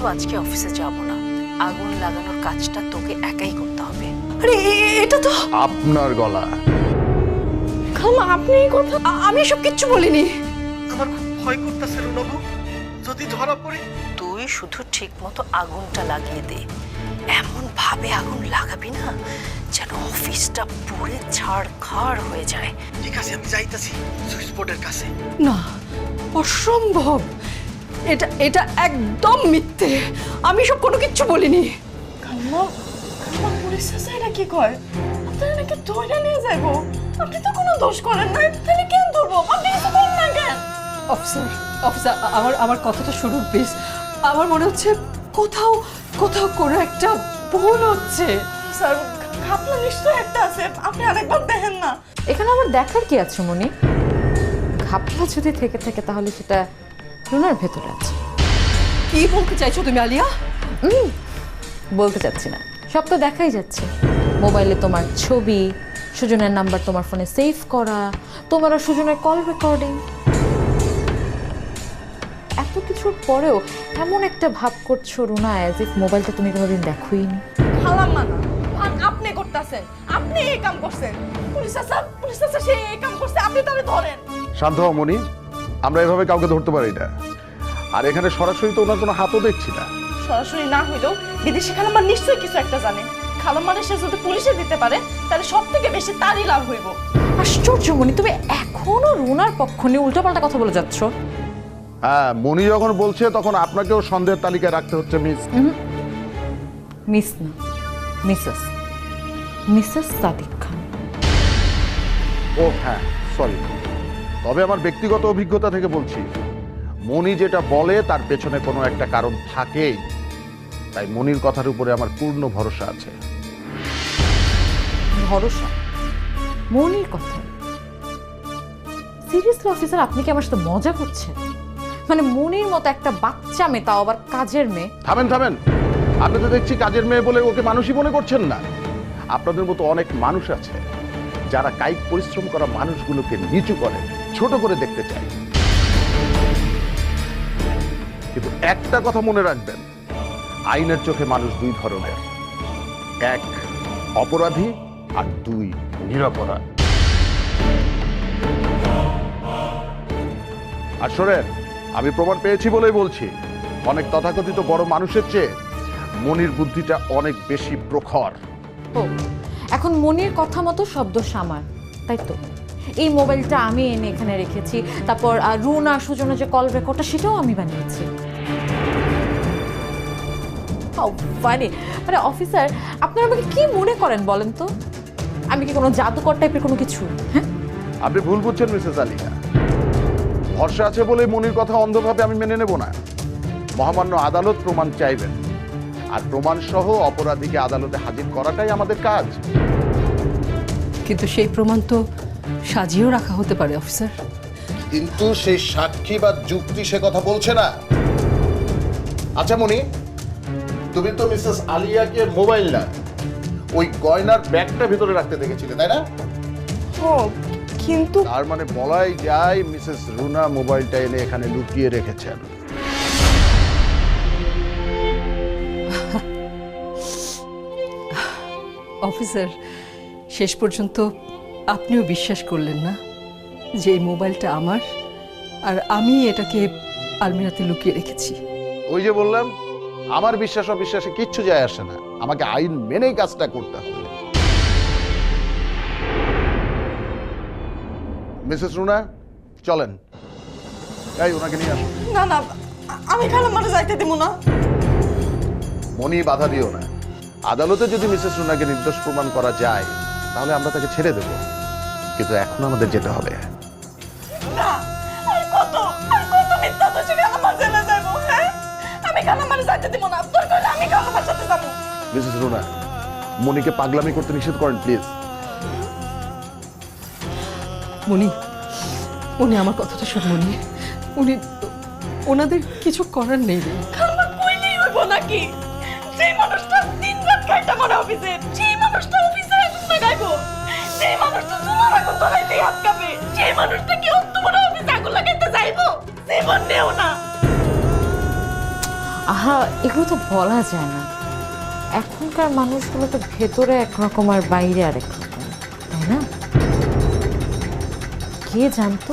কিন্তু আজকে অফিসে যাব না। আগুন লাগানোর কাজটা তোকে একাই করতে হবে। আরে এটা তো আপনার গলা। খালা আপনি এই কথা আমি এসব কিচ্ছু বলিনি। আমার খুব ভয় করতেছে রুনাবু যদি ধরা পড়ি তুই শুধু ঠিক মতো আগুনটা লাগিয়ে দে। এমন ভাবে আগুন লাগাবি না যেন অফিসটা পুড়ে ছাড়খাড় হয়ে যায়। ঠিক আছে আমি যাইতাছি সুইচ বোর্ডের কাছে। না অসম্ভব। এটা এটা একদম মিথ্যে। আমি সব কোনো কিচ্ছু বলিনি। পুলিশ কি কয়? আপনারা নাকি ধরে নিয়ে আপনি তো কোনো দোষ করেন নাই তাহলে কেন ধরবো? আপনি কিছু করেন না কেন? অফিসার অফিসার আমার আমার কথাটা শুনুন প্লিজ। আমার মনে হচ্ছে কোথাও কোথাও কোনো একটা ভুল হচ্ছে। স্যার খাপলা নিশ্চয় একটা আছে। আপনি আরেকবার দেখেন না। এখানে আমার দেখার কি আছে মনি? ঘাপলা যদি থেকে থাকে তাহলে সেটা রুনার ভেতরে আছে। কি বলতে চাইছো তুমি আলিয়া? বলতে চাচ্ছি না। সব তো দেখাই যাচ্ছে। মোবাইলে তোমার ছবি সুজনের নাম্বার তোমার ফোনে সেভ করা তোমার আর সুজনের কল রেকর্ডিং। এত কিছুর পরেও এমন একটা ভাব করছ রুনা অ্যাজ ইফ মোবাইলটা তুমি কোনোদিন দেখোই নি। খালাম মানা আর আপনি করতেছেন আপনি এই কাম করছেন। পুলিশ আছে পুলিশ আছে সে এই কাম করছে আপনি তাহলে ধরেন। শান্ত হও মনি আমরা এভাবে কাউকে ধরতে পারি না। আর এখানে সরাসরি তো ওনার কোনো হাতও দেখছি না। সরাসরি না হইলেও বিদেশি খালাম্মা নিশ্চয়ই কিছু একটা জানে। খালাম্মারে সে যদি পুলিশে দিতে পারে তাহলে সব থেকে বেশি তারই লাভ হইব। আশ্চর্য মনি তুমি এখনও রুনার পক্ষ নিয়ে উল্টোপাল্টা কথা বলে যাচ্ছ। হ্যাঁ মনি যখন বলছে তখন আপনাকেও সন্দেহের তালিকায় রাখতে হচ্ছে মিস। মিস না মিসেস মিসেস সাদিক খান। ও হ্যাঁ সরি। তবে আমার ব্যক্তিগত অভিজ্ঞতা থেকে বলছি মনি যেটা বলে তার পেছনে কোনো একটা কারণ থাকেই। তাই মনির কথার উপরে আমার পূর্ণ ভরসা আছে। ভরসা? মনির কথা? সিরিয়াসলি অফিসার আপনি কি আমার সাথে মজা করছেন? মানে মনির মতো একটা বাচ্চা মেয়ে তাও আবার কাজের মেয়ে। থামেন থামেন। আপনি তো দেখছি কাজের মেয়ে বলে ওকে মানুষই মনে করছেন না। আপনাদের মতো অনেক মানুষ আছে যারা কায়িক পরিশ্রম করা মানুষগুলোকে নিচু করে। ছোট করে দেখতে চাই। কিন্তু একটা কথা মনে রাখবেন, আইনের চোখে মানুষ দুই ধরনের। এক অপরাধী আর দুই নিরপরাধ। আর শোনেন, আমি প্রমাণ পেয়েছি বলেই বলছি, অনেক তথাকথিত বড় মানুষের চেয়ে মনির বুদ্ধিটা অনেক বেশি প্রখর। এখন মনির কথা মতো শব্দ সামার, তাই তো? এই মোবাইলটা আমি এনে এখানে রেখেছি। তারপর রুনা সুজনের যে কল রেকর্ডটা সেটাও আমি বানিয়েছি। মানে মানে অফিসার আপনারা আমাকে কি মনে করেন বলেন তো? আমি কি কোনো জাদুকর টাইপের কোনো কিছু? হ্যাঁ? আপনি ভুল বুঝছেন মিসেস আলিয়া। ভরসা আছে বলে মনির কথা অন্ধভাবে আমি মেনে নেব না। মহামান্য আদালত প্রমাণ চাইবেন। আর প্রমাণ সহ অপরাধীকে আদালতে হাজির করাটাই আমাদের কাজ। কিন্তু সেই প্রমাণ তো সাজিয়েও রাখা হতে পারে অফিসার। কিন্তু সেই সাক্ষী বা যুক্তি সে কথা বলছে না। আচ্ছা মনি তুমি তো মিসেস আলিয়াকে মোবাইল না ওই গয়নার ব্যাগটা ভিতরে রাখতে দেখেছিলে তাই না? ও কিন্তু তার মানে বলাই যায় মিসেস রুনা মোবাইলটা এনে এখানে লুকিয়ে রেখেছেন। অফিসার শেষ পর্যন্ত আপনিও বিশ্বাস করলেন না যে এই মোবাইলটা আমার আর আমি এটাকে আলমিরাতে লুকিয়ে রেখেছি। ওই যে বললাম আমার বিশ্বাস অবিশ্বাসে কিচ্ছু যায় আসে না। আমাকে আইন মেনেই কাজটা করতে হবে। মিসেস রুনা চলেন। এই ওনাকে নিয়ে আসুন। না না আমি খালাম্মারে যাইতে দিব না। মনি বাধা দিও না। আদালতে যদি মিসেস রুনাকে নির্দোষ প্রমাণ করা যায় তাহলে আমরা তাকে ছেড়ে দেব। কিন্তু এখন আমাদের যেতে হবে। না আর কত আর কত মিথ্যা দোষে খালাম্মা জেলে যাইবো হ্যাঁ? আমি খালাম্মারে যাইতে দিব না তোর কইলে আমি খালাম্মার সাথে যাব। মিসেস রুনা মনিকে পাগলামি করতে নিষেধ করেন প্লিজ। মনি উনি আমার কথাটা শোন মনি। উনি ওনাদের কিছু করার নেই রে। কইলেই হইব নাকি? সেই মানুষটা দিন রাত খাইটা করে অফিসে সেই আহা এগুলো তো বলা যায় না। এখনকার মানুষগুলো তো ভেতরে একরকম আর বাইরে আরেক রকম তাই না? কে জানতো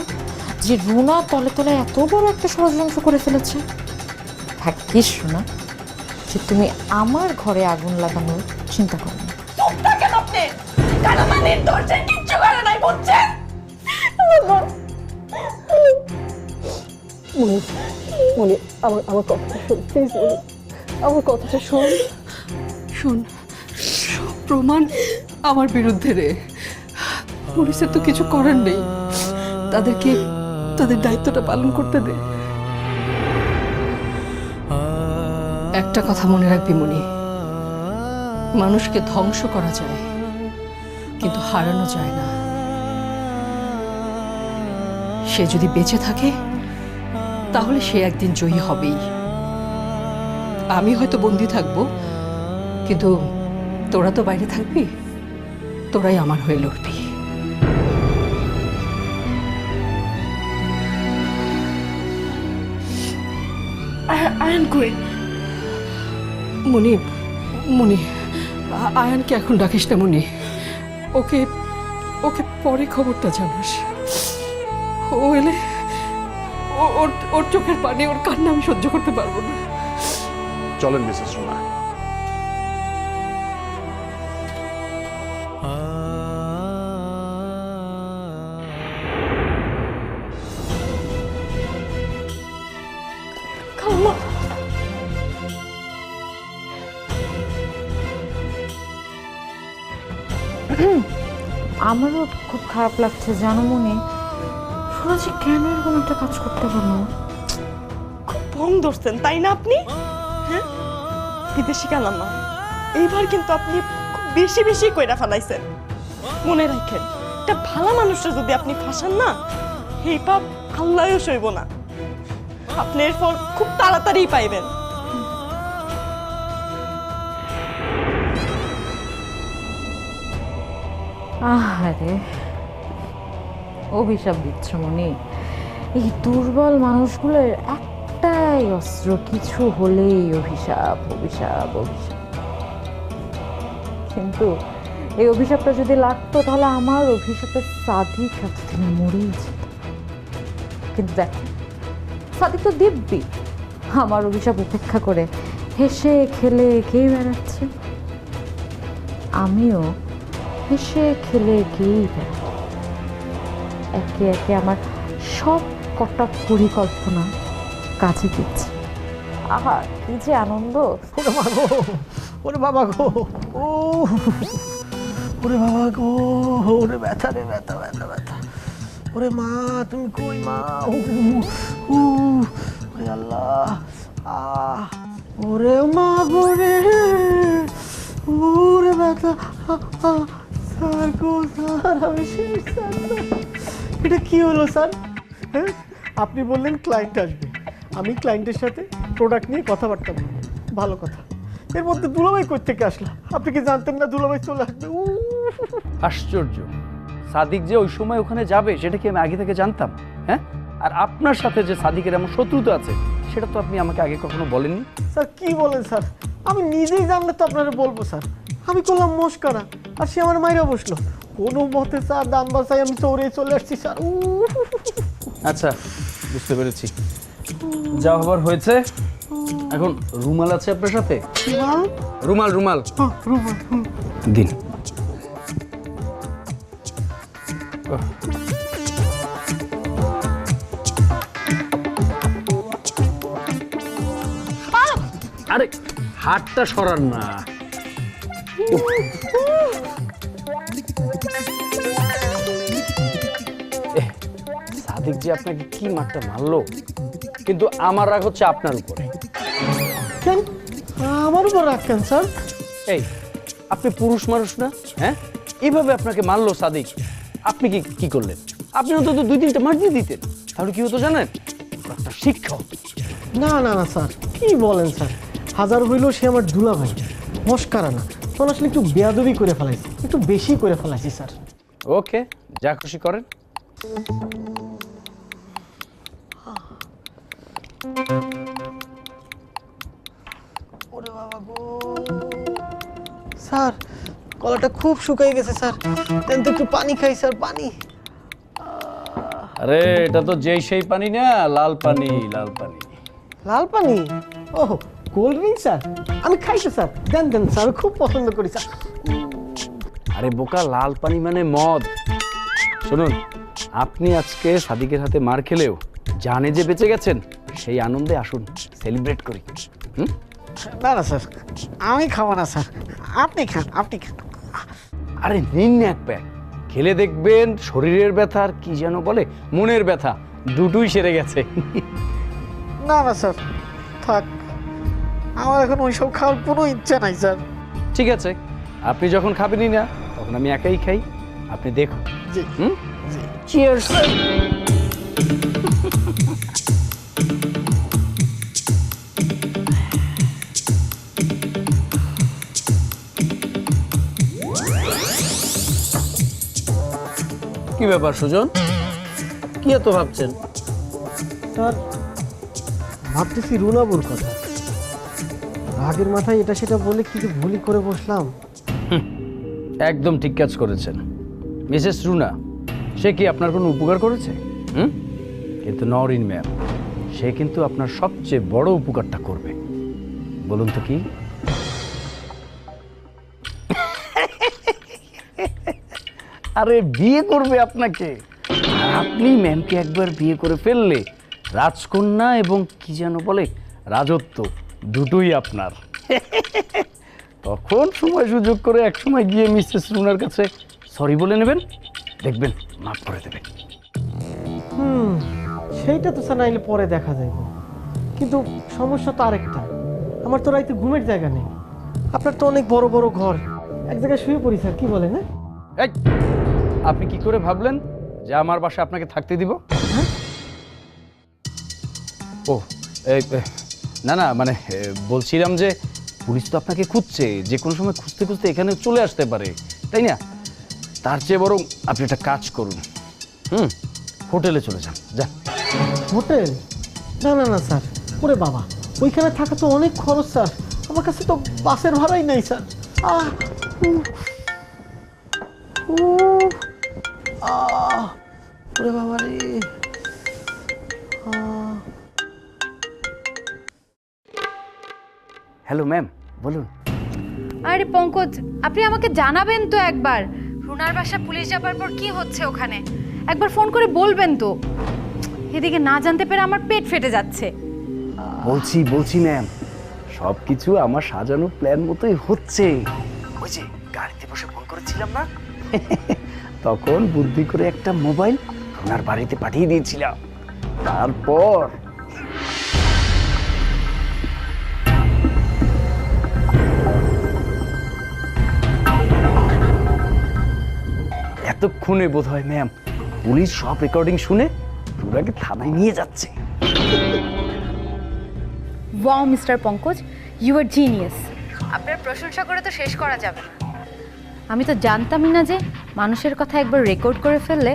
যে রুনা তলে তলে এত বড় একটা ষড়যন্ত্র করে ফেলেছে? ভাগ্যিস রুনা যে তুমি আমার ঘরে আগুন লাগানোর চিন্তা করো না। বুঝছেন? মনি মনি আমার আমার কথাটা শোন প্লিজ মনি আমার কথাটা শোন। শোন প্রমাণ আমার বিরুদ্ধে রে। পুলিশের তো কিছু করার নেই। তাদেরকে, তাদের দায়িত্বটা পালন করতে দে। একটা কথা মনে রাখবি মনি মানুষকে ধ্বংস করা যায়, কিন্তু হারানো যায় না। সে যদি বেঁচে থাকে তাহলে সে একদিন জয়ী হবেই। আমি হয়তো বন্দি থাকব কিন্তু তোরা তো বাইরে থাকবি তোরাই আমার হয়ে লড়বি। আয়ন কই? মনি মনি আয়ানকে এখন ডাকিস না মনি। ওকে ওকে পরে খবরটা জানাস। ও এলে ওর ওর চোখের পানি ওর কান্না আমি সহ্য করতে পারব না। চলেন মিসেস রুনা। আমারও খুব খারাপ লাগছে জানো মনে? সুরাজি কেন এরকম একটা কাজ করতে পারল খুব ভং ধরছেন তাই না আপনি? হ্যাঁ? বিদেশি কালাম্মা এইবার কিন্তু আপনি খুব বেশি বেশি কইরা ফেলাইছেন। মনে রাখেন একটা ভালো মানুষটা যদি আপনি ফাঁসান না এই পাপ আল্লাহও সইব না। আপনি এর ফল খুব তাড়াতাড়ি পাইবেন। আহারে অভিশাপ দিচ্ছ মনি। এই দুর্বল মানুষগুলোর একটাই অস্ত্র, কিছু হলেই অভিশাপ অভিশাপ অভিশাপ। কিন্তু এই অভিশাপটা যদি লাগতো, তাহলে আমার অভিশাপের সাদিক এতদিন মরেই যেত। কিন্তু দেখো সাদিক তো দিব্যি। আমার অভিশাপ উপেক্ষা করে হেসে, খেলে খেয়ে বেড়াচ্ছে। আমিও হেসে, খেলে গিয়েই বেড়াবো একে একে আমার সব কটা পরিকল্পনা কাজে দিচ্ছে। আহা কি যে আনন্দ। ওরে মা গো ওরে বাবা গো ও ওরে বাবা গো ওরে ব্যথা রে ব্যথা ব্যথা ব্যথা। ওরে মা তুমি কই মা? ও আল্লাহ আহ ওরে মা গো রে ওরে ব্যথা আ, আ, গো স্যার আমি শেষ এটা কি হলো স্যার? হ্যাঁ? আপনি বললেন ক্লায়েন্ট আসবে। আমি ক্লায়েন্টের সাথে প্রোডাক্ট নিয়ে কথাবার্তা বলব। ভালো কথা। এর মধ্যে দুলাভাই কই থেকে আসলো? আপনি কি জানতেন না দুলাভাই চলে আসবে? আশ্চর্য। সাদিক যে ওই সময় ওখানে যাবে সেটা কি আমি আগে থেকে জানতাম? হ্যাঁ? আর আপনার সাথে যে সাদিকের এমন শত্রুতা আছে সেটা তো আপনি আমাকে আগে কখনো বলেননি? স্যার কি বলেন স্যার? আমি নিজেই জানলে তো আপনারা বলব স্যার। আমি করলাম মস্কারা আর সে আমার মাইরা বসল। কোনো মতে স্যার দাম বাসায় আমি চৌড়ে চলে আসছি স্যার। উ আচ্ছা বুঝতে পেরেছি। যা হবার হয়েছে এখন রুমাল আছে আপনার সাথে? রুমাল? রুমাল হ্যাঁ। দিন। আরে হাতটা সরান না। সাদিক যে আপনাকে কি মারটা মারলো কিন্তু আমার রাগ হচ্ছে আপনার উপরে। কেন? আমার উপর রাখেন স্যার? এই আপনি পুরুষ মানুষ না হ্যাঁ? এইভাবে আপনাকে মারলো সাদিক। আপনি কি কি করলেন? আপনি অন্তত দুই তিনটা মার দিয়ে দিতেন। তাহলে কি হতো জানেন? একটা শিক্ষা হতো। না না না স্যার। কি বলেন স্যার? হাজার হইলেও সে আমার দুলা ভাই। মস্কারা না? তখন আসলে একটু বেয়াদবি করে ফেলাইছি। একটু বেশি করে ফেলাইছি স্যার। ওকে যা খুশি করেন। স্যার খুব শুকিয়ে গেছে স্যার। তো একটু পানি খাই স্যার পানি। আরে এটা তো যেই সেই পানি না লাল পানি লাল পানি। লাল পানি? ও কোল্ড ড্রিঙ্ক স্যার? আমি খাইছি স্যার। দেন দেন স্যার খুব পছন্দ করি স্যার। আরে বোকা লাল পানি মানে মদ। শুনুন আপনি আজকে সাদিকের হাতে মার খেলেও জানে যে বেঁচে গেছেন। সেই আনন্দে আসুন সেলিব্রেট করি। হুম? না না স্যার আমি খাব না স্যার। আপনি খান আপনি খান। আরে নিন না এক প্যাক। খেলে দেখবেন শরীরের ব্যথা আর কি যেন বলে মনের ব্যথা দুটোই সেরে গেছে। না না স্যার থাক। আমার এখন ওইসব খাওয়ার কোনো ইচ্ছা নাই স্যার। ঠিক আছে আপনি যখন খাবেনই না তখন আমি একাই খাই। আপনি দেখুন। জি। হুম? চিয়ার্স কি ব্যাপার সুজন? কি এত ভাবছেন? স্যার ভাবতেছি রুনাবুর কথা। রাগের মাথায় এটা সেটা বলে কিছু যে ভুলই করে বসলাম। একদম ঠিক কাজ করেছেন। মিসেস রুনা সে কি আপনার কোনো উপকার করেছে? হুম? কিন্তু নরিন ম্যাম সে কিন্তু আপনার সবচেয়ে বড় উপকারটা করবে। বলুন তো কি? আরে বিয়ে করবে আপনাকে। আর আপনি ম্যামকে একবার বিয়ে করে ফেললে রাজকন্যা এবং কি যেন বলে রাজত্ব দুটোই আপনার। তখন সময় সুযোগ করে এক সময় গিয়ে মিসেস রুনার কাছে সরি বলে নেবেন দেখবেন মাফ করে দেবে। হুম সেইটা তো স্যার নাইলে পরে দেখা যাবে কিন্তু সমস্যা তো আরেকটা। আমার তো রাইতে ঘুমের জায়গা নেই। আপনার তো অনেক বড় বড় ঘর। এক জায়গায় শুয়ে পড়ি স্যার কি বলেন হ্যাঁ? আপনি কি করে ভাবলেন যে আমার বাসা আপনাকে থাকতে দিব? ও না না মানে বলছিলাম যে পুলিশ তো আপনাকে খুঁজছে যে কোনো সময় খুঁজতে খুঁজতে এখানে চলে আসতে পারে তাই না? তার চেয়ে বরং আপনি একটা কাজ করুন হুম? হোটেলে চলে যান যান হোটেল? না না না স্যার। ওরে বাবা ওইখানে থাকা তো অনেক খরচ স্যার। আমার কাছে তো বাসের ভাড়াই নাই স্যার। আহ, ওরে বাবা রে। হ্যালো ম্যাম বলুন। আরে পঙ্কজ আপনি আমাকে জানাবেন তো একবার। রুনার বাসা পুলিশ যাবার পর কি হচ্ছে ওখানে? একবার ফোন করে বলবেন তো। এদিকে না জানতে পেরে আমার পেট ফেটে যাচ্ছে। বলছি বলছি ম্যাম সব কিছু আমার সাজানো প্ল্যান মতোই হচ্ছে। ওই যে গাড়িতে বসে ফোন করেছিলাম না? তখন বুদ্ধি করে একটা মোবাইল ওনার বাড়িতে পাঠিয়ে দিয়েছিলাম। তারপর এতক্ষণে বোধ হয় ম্যাম পুলিশ সব রেকর্ডিং শুনে রুনাকে থানায় নিয়ে যাচ্ছে। Wow mister Pankaj you are genius আপনার প্রশংসা করে তো শেষ করা যাবে না। আমি তো জানতামই না যে মানুষের কথা একবার রেকর্ড করে ফেললে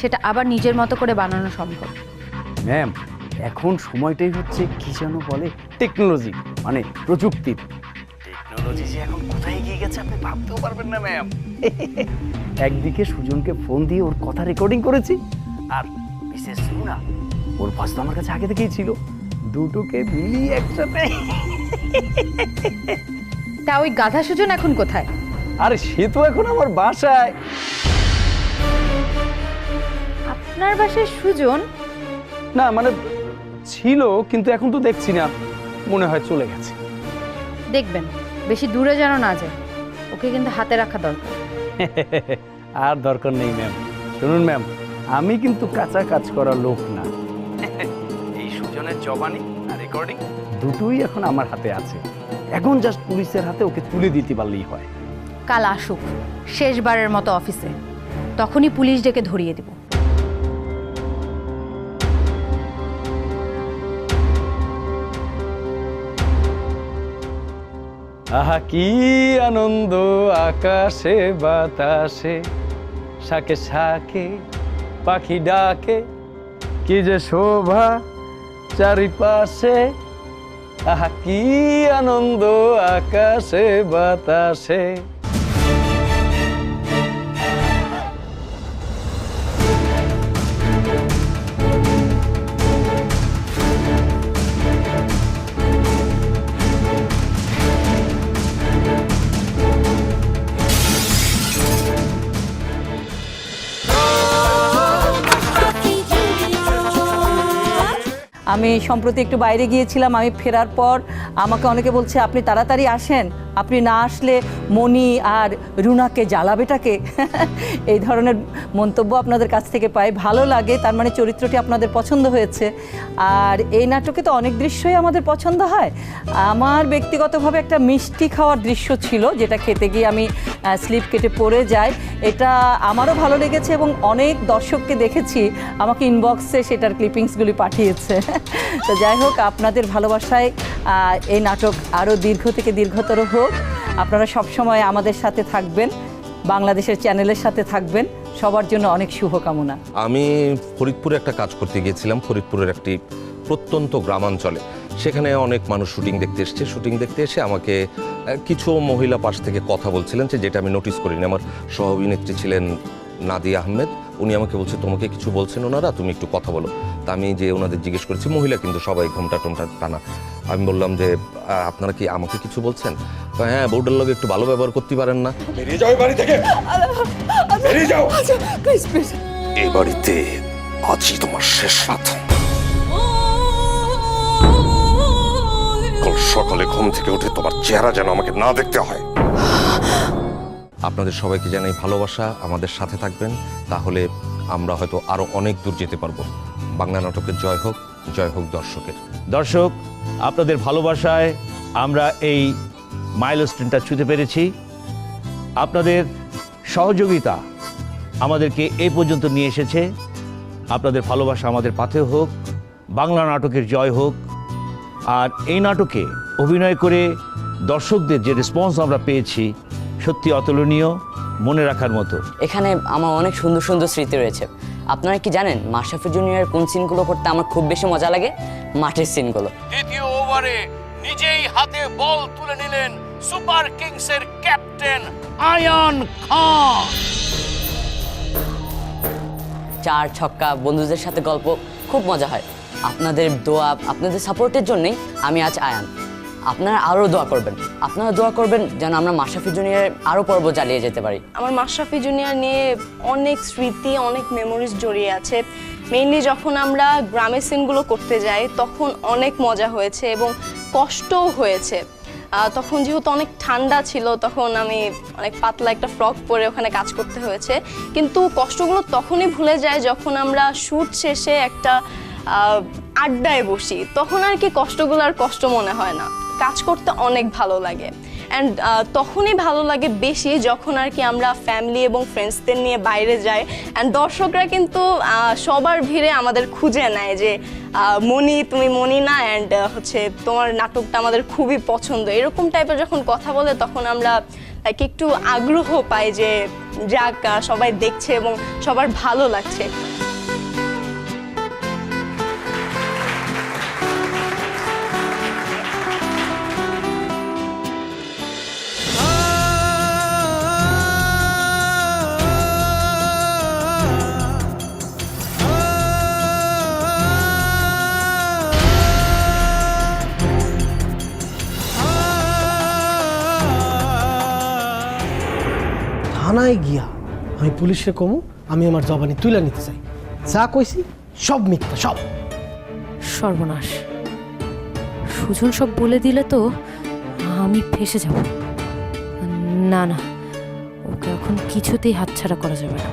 সেটা আবার নিজের মতো করে বানানো সম্ভব। ম্যাম এখন সময়টাই হচ্ছে কি যেন বলে টেকনোলজি মানে প্রযুক্তির টেকনোলজি যে এখন কোথায় এগিয়ে গেছে আপনি ভাবতেও পারবেন না ম্যাম একদিকে সুজনকে ফোন দিয়ে ওর কথা রেকর্ডিং করেছি আর বিশেষ না ওর ভয়েস তো আমার কাছে আগে থেকেই ছিল। দুটোকে মিলিয়ে একসাথে। তা ওই গাধা সুজন এখন কোথায়? আরে সে তো এখন আমার বাসায়। আপনার বাসায় সুজন? না মানে ছিল কিন্তু এখন তো দেখছি না। মনে হয় চলে গেছে। দেখবেন বেশি দূরে যেন না যায়। ওকে কিন্তু হাতে রাখা দরকার। আর দরকার নেই ম্যাম শুনুন ম্যাম আমি কিন্তু কাঁচা কাজ করা লোক না। এই সুজনের জবানি আর রেকর্ডিং দুটোই এখন আমার হাতে আছে। এখন জাস্ট পুলিশের হাতে ওকে তুলে দিতে পারলেই হয়। কাল আসুক, শেষবারের মতো অফিসে। তখনই পুলিশ ডেকে ধরিয়ে দেব। আহা, কি আনন্দ আকাশে, বাতাসে। শাকে শাকে, পাখি ডাকে, কি যে শোভা চারিপাশে। আহা, কি আনন্দ আকাশে, বাতাসে। আমি সম্প্রতি একটু বাইরে গিয়েছিলাম আমি ফেরার পর আমাকে অনেকে বলছে আপনি তাড়াতাড়ি আসেন। আপনি না আসলে মণি আর রুনাকে জ্বালাবেটাকে? এই ধরনের মন্তব্য আপনাদের কাছ থেকে পাই। ভালো লাগে, তার মানে চরিত্রটি আপনাদের পছন্দ হয়েছে। আর এই নাটকে তো অনেক দৃশ্যই আমাদের পছন্দ হয়। আমার ব্যক্তিগতভাবে একটা মিষ্টি খাওয়ার দৃশ্য ছিল, যেটা খেতে গিয়ে আমি স্লিপ কেটে পড়ে যাই। এটা আমারও ভালো লেগেছে এবং অনেক দর্শককে দেখেছি। আমাকে ইনবক্সে সেটার ক্লিপিংসগুলি পাঠিয়েছে। তো যাই হোক, আপনাদের ভালোবাসায় এই নাটক আরও দীর্ঘ থেকে দীর্ঘতর হোক, আপনারা সবসময় আমাদের সাথে থাকবেন, বাংলাদেশের চ্যানেলের সাথে থাকবেন। সবার জন্য অনেক শুভকামনা। আমি ফরিদপুরে একটা কাজ করতে গিয়েছিলাম, ফরিদপুরের একটি প্রত্যন্ত গ্রামাঞ্চলে। সেখানে অনেক মানুষ শুটিং দেখতে এসেছে। শুটিং দেখতে এসে আমাকে কিছু মহিলা পাশ থেকে কথা বলছিলেন যে, যেটা আমি নোটিস করিনি। আমার সহ অভিনেত্রী ছিলেন নাদিয়া আহমেদ। উনি আমাকে বলছে তোমাকে কিছু বলছেন ওনারা? তুমি একটু কথা বলো। তা আমি যে ওনাদের জিজ্ঞেস করেছি মহিলা কিন্তু সবাই ঘোমটা টোমটা টানা। আমি বললাম যে আপনারা কি আমাকে কিছু বলছেন? হ্যাঁ বোর্ডের লোক একটু ভালো ব্যবহার করতে পারেন না। বেরিয়ে যাও এই বাড়ি থেকে! বেরিয়ে যাও! Please please. এই বাড়িতে আজই তোমার শেষ রাত। কাল সকালে ঘুম থেকে উঠে তোমার চেহারা যেন আমাকে না দেখতে হয়। আপনাদের সবাইকে জানাই ভালোবাসা, আমাদের সাথে থাকবেন, তাহলে আমরা হয়তো আরও অনেক দূর যেতে পারব। বাংলা নাটকের জয় হোক জয় হোক দর্শকের। দর্শক, আপনাদের ভালোবাসায় আমরা এই মাইলস্টোনটা ছুঁতে পেরেছি। আপনাদের সহযোগিতা আমাদেরকে এই পর্যন্ত নিয়ে এসেছে। আপনাদের ভালোবাসা আমাদের পাথে হোক, বাংলা নাটকের জয় হোক, আর এই নাটকে অভিনয় করে দর্শকদের যে রেসপন্স আমরা পেয়েছি সত্যি অতুলনীয় মনে রাখার মতো। এখানে আমার অনেক সুন্দর সুন্দর স্মৃতি রয়েছে। আপনারা কি জানেন মাশরাফি জুনিয়র কোন সিনগুলো করতে আমার খুব বেশি মজা লাগে? মাঠের সিনগুলো দ্বিতীয় ওভারে নিজেই হাতে বল তুলে নিলেন সুপার কিংসের ক্যাপ্টেন আয়ান খান। চার ছক্কা বন্ধুদের সাথে গল্প খুব মজা হয়। আপনাদের দোয়া আপনাদের সাপোর্টের জন্যই আমি আজ আয়ান। আপনারা আরও দোয়া করবেন। আপনারা দোয়া করবেন যেন আমরা মাশরাফি জুনিয়রের আরও পর্ব চালিয়ে যেতে পারি। আমার মাশরাফি জুনিয়র নিয়ে অনেক স্মৃতি, অনেক মেমোরিজ জড়িয়ে আছে। মেইনলি যখন আমরা গ্রামের সিনগুলো করতে যাই, তখন অনেক মজা হয়েছে এবং কষ্টও হয়েছে। তখন যেহেতু অনেক ঠান্ডা ছিল, তখন আমি অনেক পাতলা একটা ফ্রক পরে ওখানে কাজ করতে হয়েছে। কিন্তু কষ্টগুলো তখনই ভুলে যায় যখন আমরা শ্যুট শেষে একটা আড্ডায় বসি। তখন আর কি কষ্টগুলো আর কষ্ট মনে হয় না। কাজ করতে অনেক ভালো লাগে। অ্যান্ড তখনই ভালো লাগে বেশি যখন আর কি আমরা ফ্যামিলি এবং ফ্রেন্ডসদের নিয়ে বাইরে যাই। অ্যান্ড দর্শকরা কিন্তু সবার ভিড়ে আমাদের খুঁজে নেয় যে মনি তুমি মনি না অ্যান্ড হচ্ছে তোমার নাটকটা আমাদের খুবই পছন্দ। এরকম টাইপের যখন কথা বলে তখন আমরা like, একটু আগ্রহ পাই যে যাক সবাই দেখছে এবং সবার ভালো লাগছে। থানায় গিয়া? আমি পুলিশে কমু, আমি আমার জবানি তুলে নিতে চাই। যা কইছি, সব মিথ্যা, সব। সর্বনাশ। সুজন সব বলে দিলে তো আমি ফেসে যাব। না না, ওকে এখন কিছুতেই হাতছাড়া করা যাবে না।